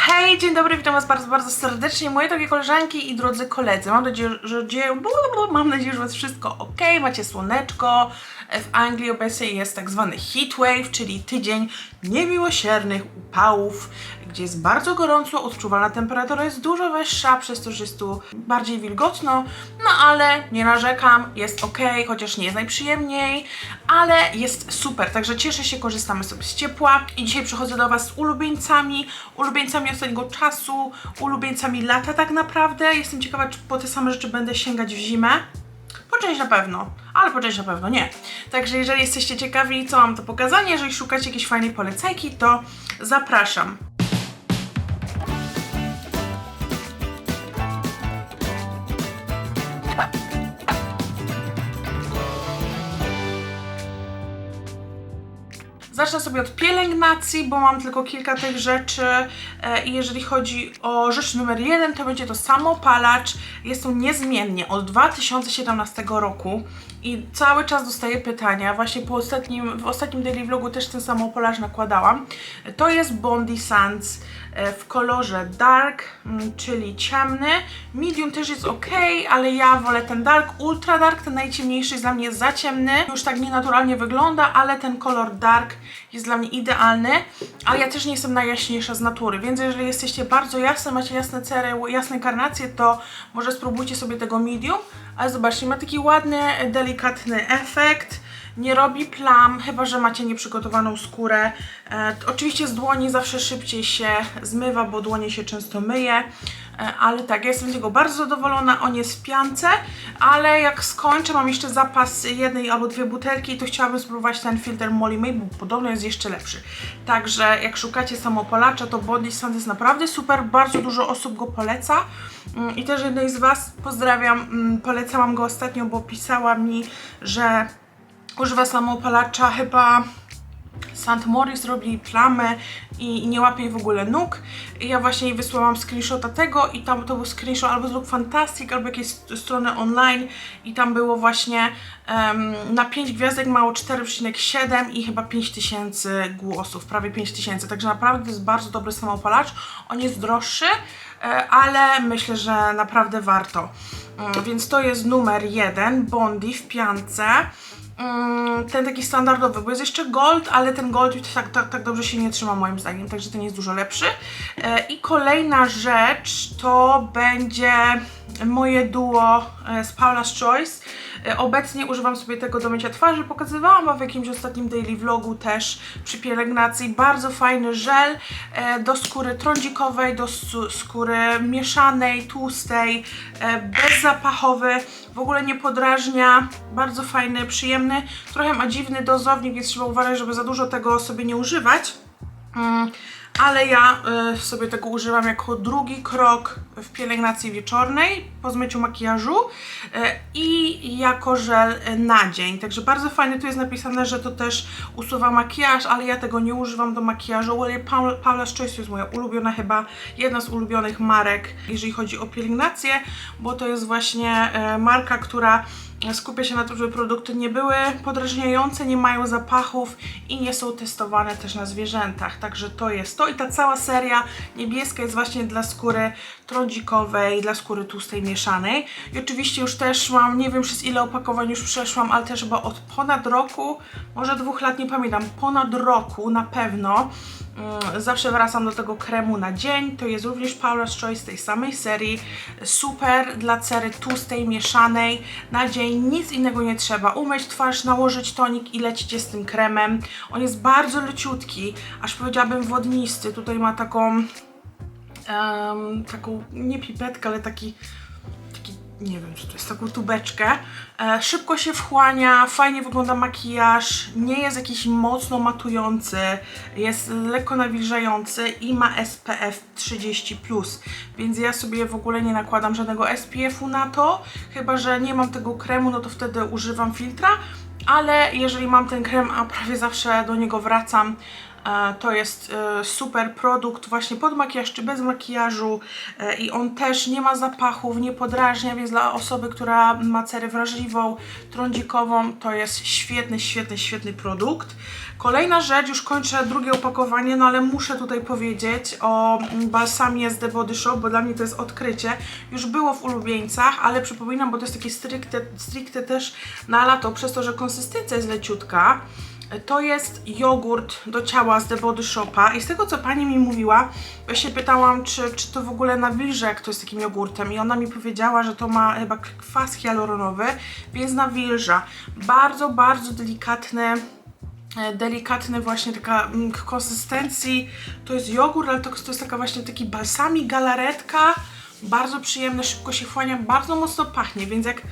Hej, dzień dobry, witam Was bardzo, bardzo serdecznie, moje drogie koleżanki i drodzy koledzy. Mam nadzieję, że dzieje, mam nadzieję, że Was wszystko ok, macie słoneczko. W Anglii obecnie jest tak zwany heatwave, czyli tydzień niemiłosiernych upałów, gdzie jest bardzo gorąco, odczuwalna temperatura jest dużo wyższa, przez to, że jest tu bardziej wilgotno, no ale nie narzekam, jest ok, chociaż nie jest najprzyjemniej, ale jest super, także cieszę się, korzystamy sobie z ciepła i dzisiaj przychodzę do Was z ulubieńcami, ulubieńcami ostatniego czasu, ulubieńcami lata tak naprawdę. Jestem ciekawa, czy po te same rzeczy będę sięgać w zimę. Po część na pewno, ale po część na pewno nie. Także jeżeli jesteście ciekawi, co mam do pokazania, jeżeli szukacie jakiejś fajnej polecajki, to zapraszam. Zacznę sobie od pielęgnacji, bo mam tylko kilka tych rzeczy e, i jeżeli chodzi o rzecz numer jeden, to będzie to samopalacz. Jest to niezmiennie od 2017 roku i cały czas dostaję pytania, właśnie po ostatnim, w ostatnim daily vlogu też ten samopalacz nakładałam. To jest Bondi Sands e, w kolorze dark, mm, czyli ciemny. Medium też jest ok, ale ja wolę ten dark, ultra dark, ten najciemniejszy jest dla mnie za ciemny. Już tak nienaturalnie wygląda, ale ten kolor dark jest dla mnie idealny, ale ja też nie jestem najjaśniejsza z natury, więc jeżeli jesteście bardzo jasne, macie jasne cery, jasne karnacje, to może spróbujcie sobie tego medium, ale zobaczcie, ma taki ładny, delikatny efekt, nie robi plam, chyba że macie nieprzygotowaną skórę. E, oczywiście z dłoni zawsze szybciej się zmywa, bo dłonie się często myje, e, ale tak, ja jestem z niego bardzo zadowolona, on jest w piance, ale jak skończę, mam jeszcze zapas jednej albo dwie butelki, to chciałabym spróbować ten filtr Molly May, bo podobno jest jeszcze lepszy. Także jak szukacie samopalacza, to Body Sand jest naprawdę super, bardzo dużo osób go poleca Mm, i też jednej z Was pozdrawiam, mm, polecałam go ostatnio, bo pisała mi, że używa samopalacza chyba St. Morris robi plamę i, nie łapie jej w ogóle nóg. I ja właśnie jej wysłałam screenshota tego i tam to był screenshot albo z Look Fantastic, albo jakiejś strony online i tam było właśnie em, na 5 gwiazdek mało 4,7 i chyba 5000 głosów, prawie 5000, także naprawdę to jest bardzo dobry samopalacz. On jest droższy, e, ale myślę, że naprawdę warto. Mm, Więc to jest numer jeden, Bondi w piance. Mm, ten taki standardowy, bo jest jeszcze gold, ale ten gold już tak, tak, tak dobrze się nie trzyma moim zdaniem, także ten jest dużo lepszy. E, I kolejna rzecz to będzie moje duo e, z Paula's Choice. E, Obecnie używam sobie tego do mycia twarzy, pokazywałam w jakimś ostatnim daily vlogu też przy pielęgnacji. Bardzo fajny żel e, do skóry trądzikowej, do skóry mieszanej, tłustej, bezzapachowy, w ogóle nie podrażnia, bardzo fajny, przyjemny. Trochę ma dziwny dozownik, więc trzeba uważać, żeby za dużo tego sobie nie używać. Mm, ale ja y, sobie tego używam jako drugi krok w pielęgnacji wieczornej po zmyciu makijażu y, i jako żel na dzień. Także bardzo fajnie tu jest napisane, że to też usuwa makijaż, ale ja tego nie używam do makijażu. Paul, Paula's Choice jest moja ulubiona chyba, jedna z ulubionych marek, jeżeli chodzi o pielęgnację, bo to jest właśnie y, marka, która skupia się na tym, żeby produkty nie były podrażniające, nie mają zapachów i nie są testowane też na zwierzętach. Także to jest to i ta cała seria niebieska jest właśnie dla skóry trądzikowej, dla skóry tłustej mieszanej. I oczywiście już też mam, nie wiem przez ile opakowań już przeszłam, ale też chyba od ponad roku, może dwóch lat, nie pamiętam, ponad roku na pewno. Mm, Zawsze wracam do tego kremu na dzień. To jest również Paula's Choice tej samej serii. Super dla cery tłustej, mieszanej. Na dzień nic innego nie trzeba. Umyć twarz, nałożyć tonik i lecicie z tym kremem. On jest bardzo leciutki, aż powiedziałabym wodnisty. Tutaj ma taką, em, taką nie pipetkę, ale taki taki, nie wiem, czy to jest taką tubeczkę. E, szybko się wchłania, fajnie wygląda makijaż, nie jest jakiś mocno matujący, jest lekko nawilżający i ma SPF 30+, więc ja sobie w ogóle nie nakładam żadnego SPF-u na to, chyba że nie mam tego kremu, no to wtedy używam filtra, ale jeżeli mam ten krem, a prawie zawsze do niego wracam, To jest e, super produkt właśnie pod makijaż czy bez makijażu E, i on też nie ma zapachów, nie podrażnia, więc dla osoby, która ma cerę wrażliwą, trądzikową, to jest świetny, świetny, świetny produkt. Kolejna rzecz, już kończę drugie opakowanie, no ale muszę tutaj powiedzieć o balsamie z The Body Shop, bo dla mnie to jest odkrycie. Już było w ulubieńcach, ale przypominam, bo to jest takie stricte, stricte też na lato, przez to, że konsystencja jest leciutka. To jest jogurt do ciała z The Body Shopa i z tego co pani mi mówiła, ja się pytałam, czy, czy to w ogóle nawilża, jak to jest takim jogurtem. I ona mi powiedziała, że to ma chyba kwas hialuronowy, więc nawilża. Bardzo, bardzo delikatny e, delikatny właśnie taka mm, konsystencji, to jest jogurt, ale to, to jest taka właśnie taki balsami, galaretka, bardzo przyjemny, szybko się wchłania, bardzo mocno pachnie, więc jak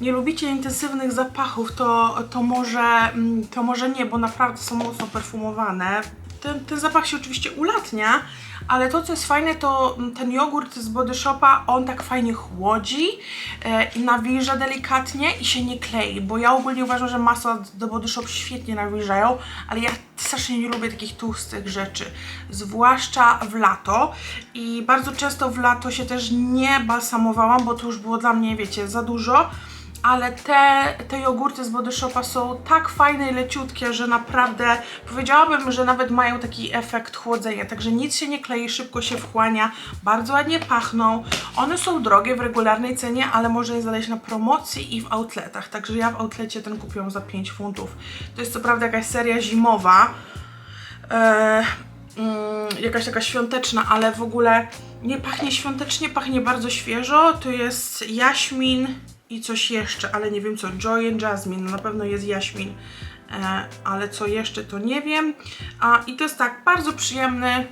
nie lubicie intensywnych zapachów, to, to, może, mm, to może nie, bo naprawdę są mocno perfumowane. Ten, ten zapach się oczywiście ulatnia, ale to co jest fajne, to mm, ten jogurt z Body Shopa, on tak fajnie chłodzi e, i nawilża delikatnie i się nie klei, bo ja ogólnie uważam, że masła do Body Shop świetnie nawilżają, ale ja strasznie nie lubię takich tłustych rzeczy, zwłaszcza w lato i bardzo często w lato się też nie balsamowałam, bo to już było dla mnie, wiecie, za dużo ale te, te jogurty z Body Shopa są tak fajne i leciutkie, że naprawdę powiedziałabym, że nawet mają taki efekt chłodzenia, także nic się nie klei, szybko się wchłania, bardzo ładnie pachną. One są drogie w regularnej cenie, ale można je znaleźć na promocji i w outletach, także ja w outlecie ten kupiłam za 5 funtów. To jest co prawda jakaś seria zimowa, e, mm, jakaś taka świąteczna, ale w ogóle nie pachnie świątecznie, pachnie bardzo świeżo. To jest jaśmin i coś jeszcze, ale nie wiem co. Joy and Jasmine, no na pewno jest jaśmin, e, ale co jeszcze to nie wiem. A, I to jest tak, bardzo przyjemny.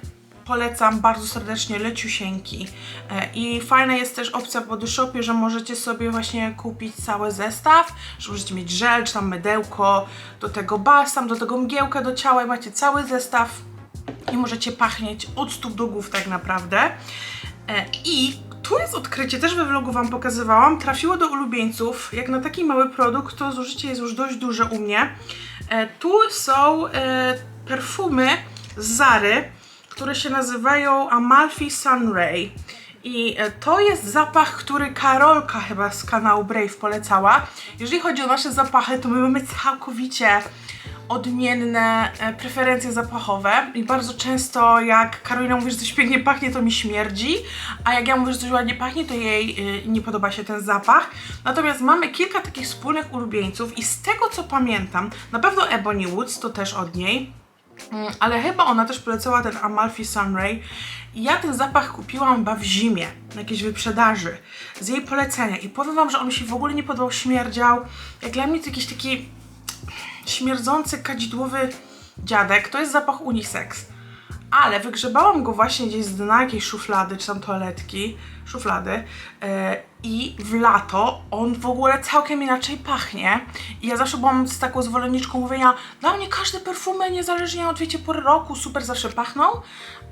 Polecam bardzo serdecznie, leciusieńki. E, I fajna jest też opcja w Body Shopie, że możecie sobie właśnie kupić cały zestaw, że możecie mieć żel, czy tam mydełko, do tego balsam, do tego mgiełkę do ciała i macie cały zestaw i możecie pachnieć od stóp do głów tak naprawdę. E, I tu jest odkrycie, też we vlogu Wam pokazywałam, trafiło do ulubieńców. Jak na taki mały produkt, to zużycie jest już dość duże u mnie. E, tu są e, perfumy z Zary, które się nazywają Amalfi Sunray. I e, to jest zapach, który Karolka chyba z kanału Brave polecała. Jeżeli chodzi o nasze zapachy, to my mamy całkowicie odmienne e, preferencje zapachowe i bardzo często jak Karolina mówi, że coś pięknie pachnie, to mi śmierdzi, a jak ja mówię, że coś ładnie pachnie, to jej y, nie podoba się ten zapach. Natomiast mamy kilka takich wspólnych ulubieńców i z tego co pamiętam, na pewno Ebony Woods, to też od niej, Mm, ale chyba ona też polecała ten Amalfi Sunray. Ja ten zapach kupiłam chyba w zimie, na jakiejś wyprzedaży, z jej polecenia. I powiem Wam, że on mi się w ogóle nie podobał, śmierdział. Jak dla mnie to jakiś taki śmierdzący, kadzidłowy dziadek. To jest zapach unisex. Ale wygrzebałam go właśnie gdzieś z dna jakiejś szuflady, czy tam toaletki, szuflady e, i w lato on w ogóle całkiem inaczej pachnie. I ja zawsze byłam z taką zwolenniczką mówienia, dla mnie każde perfumy, niezależnie od, wiecie, pory roku, super zawsze pachną.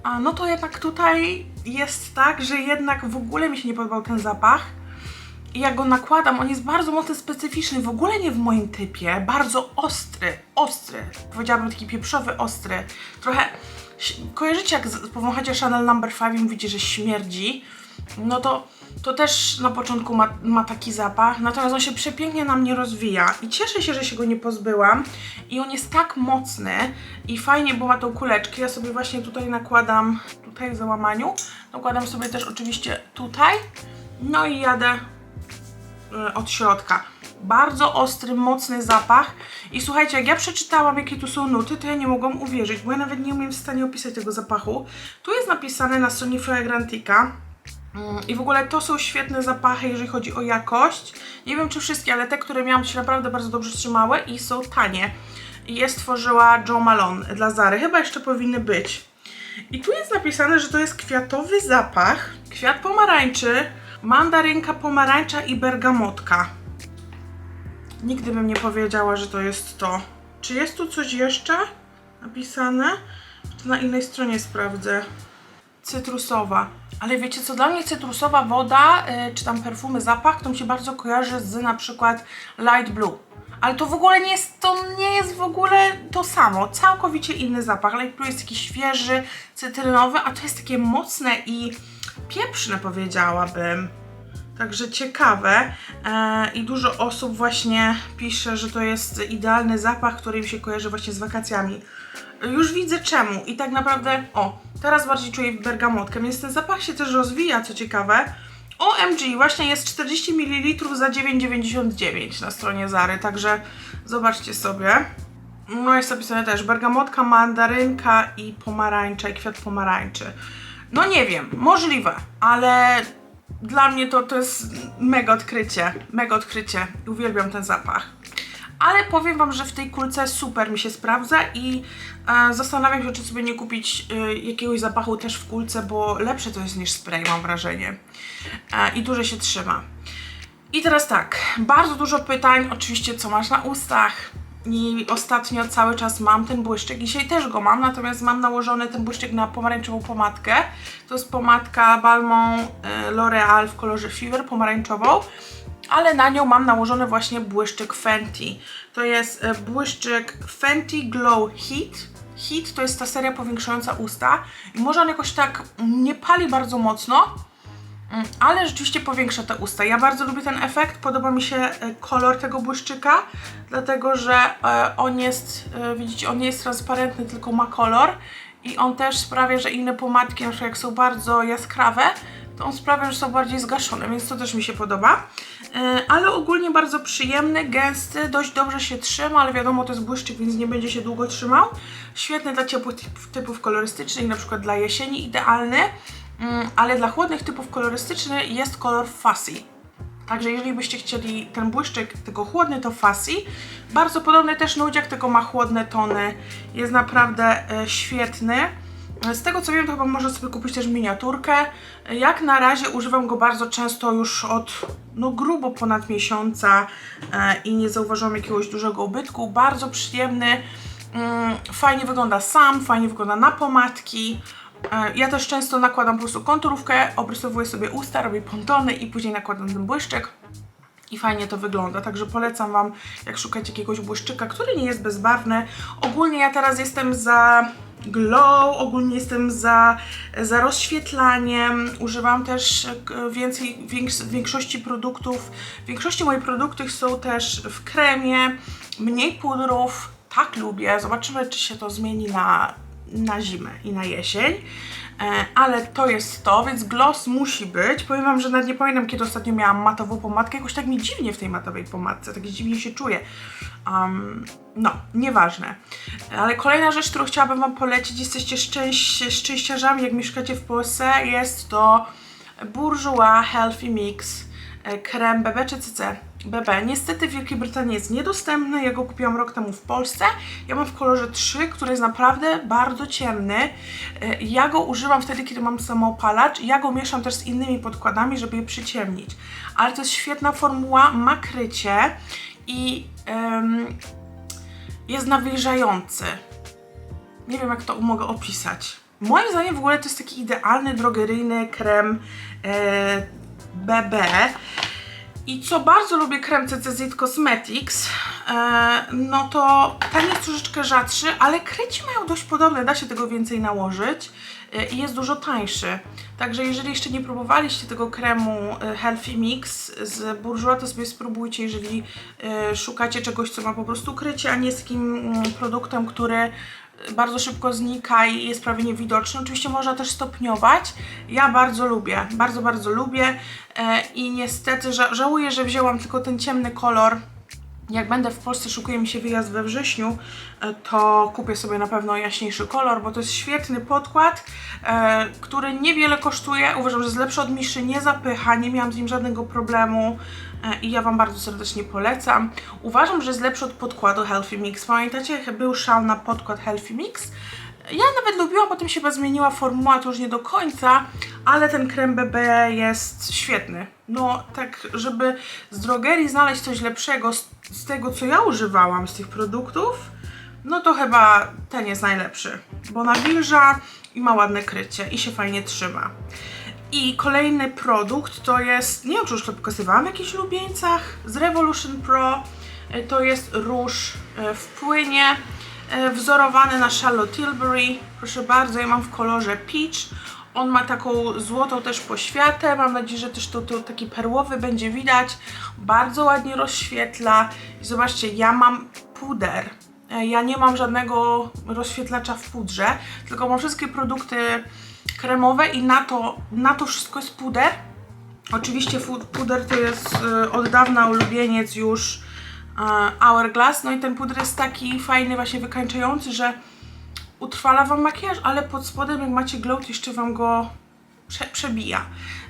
A no to jednak tutaj jest tak, że jednak w ogóle mi się nie podobał ten zapach. Jak go nakładam, on jest bardzo mocno specyficzny, w ogóle nie w moim typie, bardzo ostry, ostry, powiedziałabym taki pieprzowy, ostry, trochę, kojarzycie jak powąchacie Chanel No. 5 i mówicie, że śmierdzi, no to, to też na początku ma, ma taki zapach, natomiast on się przepięknie na mnie rozwija i cieszę się, że się go nie pozbyłam i on jest tak mocny i fajnie, bo ma tą kuleczkę, ja sobie właśnie tutaj nakładam, tutaj w załamaniu, nakładam sobie też oczywiście tutaj, no i jadę od środka. Bardzo ostry, mocny zapach. I słuchajcie, jak ja przeczytałam, jakie tu są nuty, to ja nie mogłam uwierzyć, bo ja nawet nie umiem w stanie opisać tego zapachu. Tu jest napisane na stronie Fragrantica. Mm, I w ogóle to są świetne zapachy, jeżeli chodzi o jakość. Nie wiem czy wszystkie, ale te, które miałam się naprawdę bardzo dobrze trzymały i są tanie. Je stworzyła Joe Malone dla Zary. Chyba jeszcze powinny być. I tu jest napisane, że to jest kwiatowy zapach, kwiat pomarańczy, mandarynka, pomarańcza i bergamotka. Nigdy bym nie powiedziała, że to jest to. Czy jest tu coś jeszcze napisane? To na innej stronie sprawdzę. Cytrusowa. Ale wiecie co, dla mnie cytrusowa woda, y, czy tam perfumy, zapach, to mi się bardzo kojarzy z na przykład Light Blue. ale to w ogóle nie jest, to nie jest w ogóle to samo. Całkowicie inny zapach. Light Blue jest taki świeży, cytrynowy, a to jest takie mocne i pieprzne powiedziałabym. Także ciekawe e, i dużo osób właśnie pisze, że to jest idealny zapach, który im się kojarzy właśnie z wakacjami. Już widzę czemu i tak naprawdę, o, teraz bardziej czuję bergamotkę, więc ten zapach się też rozwija, co ciekawe. OMG, właśnie jest 40 ml za 9,99 na stronie Zary, także zobaczcie sobie. No jest napisane też bergamotka, mandarynka i pomarańcza i kwiat pomarańczy. No nie wiem, możliwe, ale dla mnie to, to jest mega odkrycie, mega odkrycie. Uwielbiam ten zapach. Ale powiem Wam, że w tej kulce super mi się sprawdza i e, zastanawiam się, czy sobie nie kupić e, jakiegoś zapachu też w kulce, bo lepsze to jest niż spray, mam wrażenie. E, I dłużej się trzyma. I teraz tak, bardzo dużo pytań, oczywiście co masz na ustach. I ostatnio cały czas mam ten błyszczyk, dzisiaj też go mam, natomiast mam nałożony ten błyszczyk na pomarańczową pomadkę. To jest pomadka Balmont e, L'Oreal w kolorze Fever, pomarańczową ale na nią mam nałożony właśnie błyszczyk Fenty. To jest e, błyszczyk Fenty Glow Heat. Heat to jest ta seria powiększająca usta i może on jakoś tak nie pali bardzo mocno, ale rzeczywiście powiększa te usta. Ja bardzo lubię ten efekt, podoba mi się e, kolor tego błyszczyka, dlatego że e, on jest, widzicie, on nie jest transparentny, tylko ma kolor i on też sprawia, że inne pomadki, na przykład jak są bardzo jaskrawe, to on sprawia, że są bardziej zgaszone, więc to też mi się podoba. E, ale ogólnie bardzo przyjemny, gęsty, dość dobrze się trzyma, ale wiadomo to jest błyszczyk, więc nie będzie się długo trzymał. Świetny dla ciepłych typów kolorystycznych, na przykład dla jesieni idealny, mm, ale dla chłodnych typów kolorystycznych jest kolor Fussy. Także jeżeli byście chcieli ten błyszczyk, tego chłodny to Fussy. Bardzo podobny też nudziak, tylko ma chłodne tony. Jest naprawdę e, świetny. Z tego co wiem, to chyba można sobie kupić też miniaturkę. Jak na razie używam go bardzo często już od no grubo ponad miesiąca e, i nie zauważyłam jakiegoś dużego ubytku. Bardzo przyjemny, mm, fajnie wygląda sam, fajnie wygląda na pomadki. E, ja też często nakładam po prostu konturówkę, obrysowuję sobie usta, robię pontony i później nakładam ten błyszczyk i fajnie to wygląda. Także polecam Wam, jak szukać jakiegoś błyszczyka, który nie jest bezbarwny. Ogólnie ja teraz jestem za glow, ogólnie jestem za, za rozświetlaniem, używam też e, więcej, więks, większości produktów, większości moje produkty są też w kremie, mniej pudrów, tak lubię, zobaczymy czy się to zmieni na, na zimę i na jesień. E, ale to jest to, więc gloss musi być. Powiem Wam, że nawet nie pamiętam, kiedy ostatnio miałam matową pomadkę. Jakoś tak mi dziwnie w tej matowej pomadce, tak dziwnie się czuję. Um, no, nieważne. Ale kolejna rzecz, którą chciałabym Wam polecić, jesteście szczęś szczęściarzami, jak mieszkacie w Polsce, jest to Bourjois Healthy Mix e, krem BB czy CC BB. Niestety w Wielkiej Brytanii jest niedostępny, ja go kupiłam rok temu w Polsce. Ja mam w kolorze 3, który jest naprawdę bardzo ciemny. E, ja go używam wtedy, kiedy mam samoopalacz. Ja go mieszam też z innymi podkładami, żeby je przyciemnić. Ale to jest świetna formuła, ma krycie i um, jest nawilżający. Nie wiem, jak to mogę opisać. Moim zdaniem w ogóle to jest taki idealny drogeryjny krem e, BB. I co bardzo lubię krem CCZ Cosmetics, e, no to ten jest troszeczkę rzadszy, ale kryci mają dość podobne, da się tego więcej nałożyć e, i jest dużo tańszy. Także jeżeli jeszcze nie próbowaliście tego kremu e, Healthy Mix z Bourjois, to sobie spróbujcie, jeżeli szukacie czegoś, co ma po prostu krycie, a nie z takim mm, produktem, który bardzo szybko znika i jest prawie niewidoczny. Oczywiście można też stopniować. Ja bardzo lubię, bardzo, bardzo lubię e, i niestety ża żałuję, że wzięłam tylko ten ciemny kolor. Jak będę w Polsce, szukuje mi się wyjazd we wrześniu, e, to kupię sobie na pewno jaśniejszy kolor, bo to jest świetny podkład, e, który niewiele kosztuje. Uważam, że jest lepszy od Miszy, nie zapycha, nie miałam z nim żadnego problemu. E, i ja Wam bardzo serdecznie polecam. Uważam, że jest lepszy od podkładu Healthy Mix. Pamiętacie, był szał na podkład Healthy Mix? Ja nawet lubiłam, potem się chyba zmieniła formuła, to już nie do końca, ale ten krem BB jest świetny. No tak, żeby z drogerii znaleźć coś lepszego z, z tego, co ja używałam z tych produktów, no to chyba ten jest najlepszy, bo nawilża i ma ładne krycie i się fajnie trzyma. I kolejny produkt to jest, nie wiem czy już to pokazywałam w jakichś lubieńcach, z Revolution Pro. E, To jest róż e, w płynie, wzorowany na Charlotte Tilbury. Proszę bardzo, ja mam w kolorze peach. On ma taką złotą też poświatę. Mam nadzieję, że też to, to taki perłowy będzie widać. Bardzo ładnie rozświetla. I zobaczcie, ja mam puder. E, Ja nie mam żadnego rozświetlacza w pudrze, tylko mam wszystkie produkty kremowe i na to, na to wszystko jest puder. Oczywiście puder to jest e, od dawna ulubieniec już e, Hourglass. No i ten puder jest taki fajny, właśnie wykańczający, że utrwala Wam makijaż, ale pod spodem jak macie glow, to jeszcze Wam go prze przebija.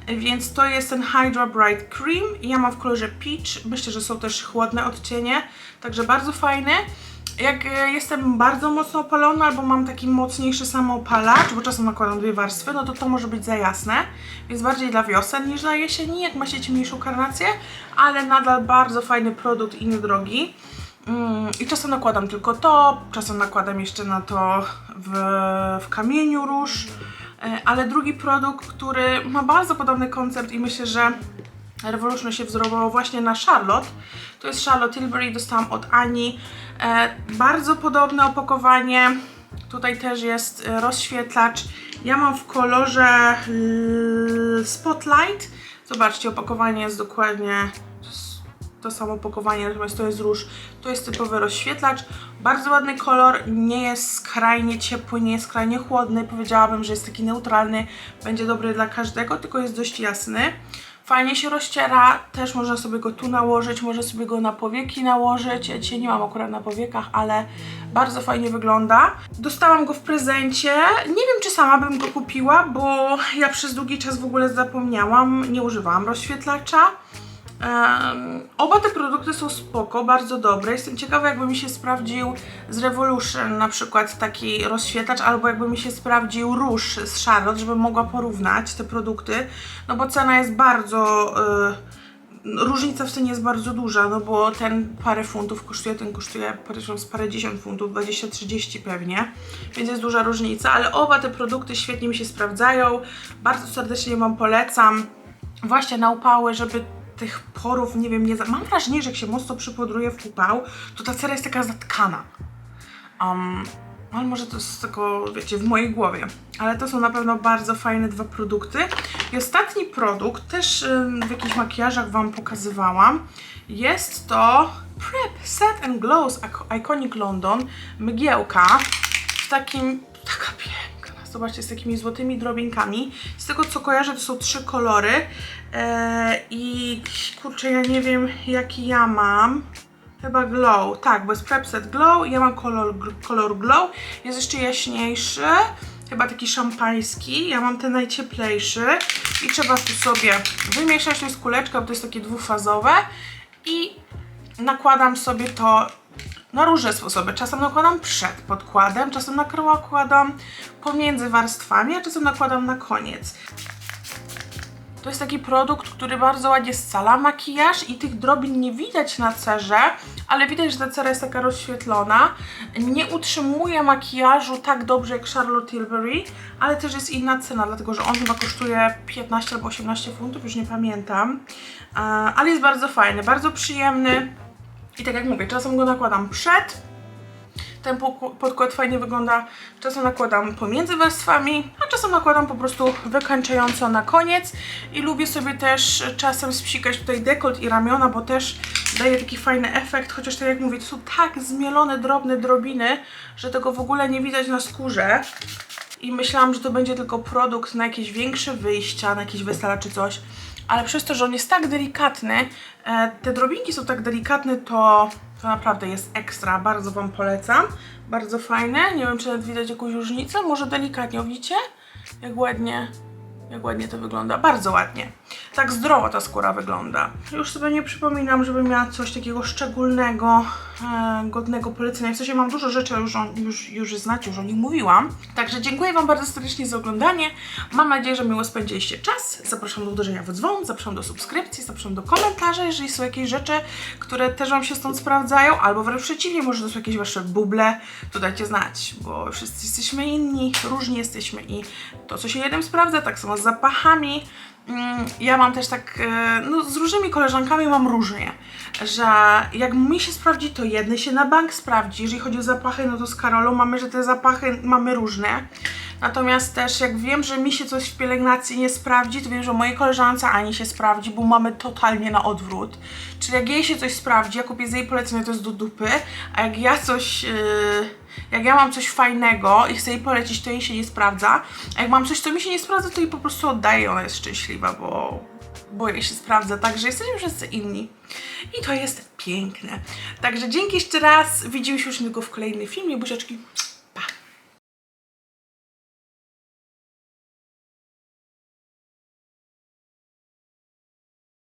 Więc to jest ten Hydra Bright Cream ja mam w kolorze Peach. Myślę, że są też chłodne odcienie, także bardzo fajny. Jak e, jestem bardzo mocno opalona albo mam taki mocniejszy samoopalacz, bo czasem nakładam dwie warstwy, no to to może być za jasne, więc bardziej dla wiosen niż dla jesieni, jak macie ciemniejszą karnację, ale nadal bardzo fajny produkt i niedrogi. Mm, I czasem nakładam tylko to, czasem nakładam jeszcze na to w, w kamieniu róż, E, ale drugi produkt, który ma bardzo podobny koncept i myślę, że Revolution się wzorowało właśnie na Charlotte. To jest Charlotte Tilbury, dostałam od Ani. E, bardzo podobne opakowanie. Tutaj też jest e, rozświetlacz. Ja mam w kolorze Spotlight. Zobaczcie, opakowanie jest dokładnie to samo opakowanie, natomiast to jest róż. To jest typowy rozświetlacz. Bardzo ładny kolor, nie jest skrajnie ciepły, nie jest skrajnie chłodny. Powiedziałabym, że jest taki neutralny, będzie dobry dla każdego, tylko jest dość jasny. Fajnie się rozciera, też można sobie go tu nałożyć, można sobie go na powieki nałożyć. Ja dzisiaj nie mam akurat na powiekach, ale bardzo fajnie wygląda. Dostałam go w prezencie. Nie wiem, czy sama bym go kupiła, bo ja przez długi czas w ogóle zapomniałam, nie używałam rozświetlacza. Em, oba te produkty są spoko, bardzo dobre. Jestem ciekawa, jakby mi się sprawdził z Revolution na przykład taki rozświetlacz, albo jakby mi się sprawdził róż z Charlotte, żebym mogła porównać te produkty. No bo cena jest bardzo. y, różnica w cenie jest bardzo duża, no bo ten parę funtów kosztuje, ten kosztuje podejrzewam z parę dziesiąt funtów, 20-30 pewnie, więc jest duża różnica, ale oba te produkty świetnie mi się sprawdzają. Bardzo serdecznie Wam polecam właśnie na upały, żeby tych porów, nie wiem, nie za... Mam wrażenie, że jak się mocno przypudruje w upał, to ta cera jest taka zatkana. Um, ale może to jest tylko, wiecie, w mojej głowie. Ale to są na pewno bardzo fajne dwa produkty. I ostatni produkt, też w jakichś makijażach Wam pokazywałam, jest to Prep Set and Glows Ic- Iconic London mgiełka w takim, taka zobaczcie, z takimi złotymi drobinkami. Z tego co kojarzę, to są trzy kolory. E, i kurczę, ja nie wiem jaki ja mam. Chyba glow, tak, bo jest Prep Set Glow, ja mam kolor, kolor glow, jest jeszcze jaśniejszy, chyba taki szampański, ja mam ten najcieplejszy. I trzeba tu sobie wymieszać, to jest kuleczka, bo to jest takie dwufazowe. I nakładam sobie to na różne sposoby. Czasem nakładam przed podkładem, czasem nakładam pomiędzy warstwami, a czasem nakładam na koniec. To jest taki produkt, który bardzo ładnie scala makijaż i tych drobin nie widać na cerze, ale widać, że ta cera jest taka rozświetlona. Nie utrzymuje makijażu tak dobrze jak Charlotte Tilbury, ale też jest inna cena, dlatego że on chyba kosztuje 15 albo 18 funtów, już nie pamiętam. Ale jest bardzo fajny, bardzo przyjemny. I tak jak mówię, czasem go nakładam przed, ten podkład fajnie wygląda. Czasem nakładam pomiędzy warstwami, a czasem nakładam po prostu wykańczająco na koniec. I lubię sobie też czasem spsikać tutaj dekolt i ramiona, bo też daje taki fajny efekt. Chociaż tak jak mówię, to są tak zmielone drobne drobiny, że tego w ogóle nie widać na skórze. I myślałam, że to będzie tylko produkt na jakieś większe wyjścia, na jakieś wesela czy coś. Ale przez to, że on jest tak delikatny, e, te drobinki są tak delikatne, to, to naprawdę jest ekstra. Bardzo Wam polecam. Bardzo fajne. Nie wiem, czy widać jakąś różnicę. Może delikatnie, widzicie? Jak ładnie, jak ładnie to wygląda. Bardzo ładnie. Tak zdrowo ta skóra wygląda. Już sobie nie przypominam, żeby miała coś takiego szczególnego, godnego polecenia. W sensie mam dużo rzeczy, już, on, już, już znacie, już o nich mówiłam. Także dziękuję Wam bardzo serdecznie za oglądanie. Mam nadzieję, że miło spędziliście czas. Zapraszam do uderzenia w dzwon, zapraszam do subskrypcji, zapraszam do komentarzy, jeżeli są jakieś rzeczy, które też Wam się stąd sprawdzają, albo wręcz przeciwnie, może to są jakieś Wasze buble, to dajcie znać, bo wszyscy jesteśmy inni, różni jesteśmy i to, co się jednym sprawdza, tak samo z zapachami, ja mam też tak, e, no z różnymi koleżankami mam różnie, że jak mi się sprawdzi, to jedny się na bank sprawdzi. Jeżeli chodzi o zapachy, no to z Karolą mamy, że te zapachy mamy różne. Natomiast też jak wiem, że mi się coś w pielęgnacji nie sprawdzi, to wiem, że mojej koleżance Ani się sprawdzi, bo mamy totalnie na odwrót. Czyli jak jej się coś sprawdzi, ja kupię z jej polecenia, to jest do dupy, a jak ja coś, yy, jak ja mam coś fajnego i chcę jej polecić, to jej się nie sprawdza, a jak mam coś, co mi się nie sprawdza, to jej po prostu oddaję ona jest szczęśliwa, bo, bo jej się sprawdza, także jesteśmy wszyscy inni. I to jest piękne. Także dzięki jeszcze raz, widzimy się już niedługo w kolejnym filmie, buziaczki.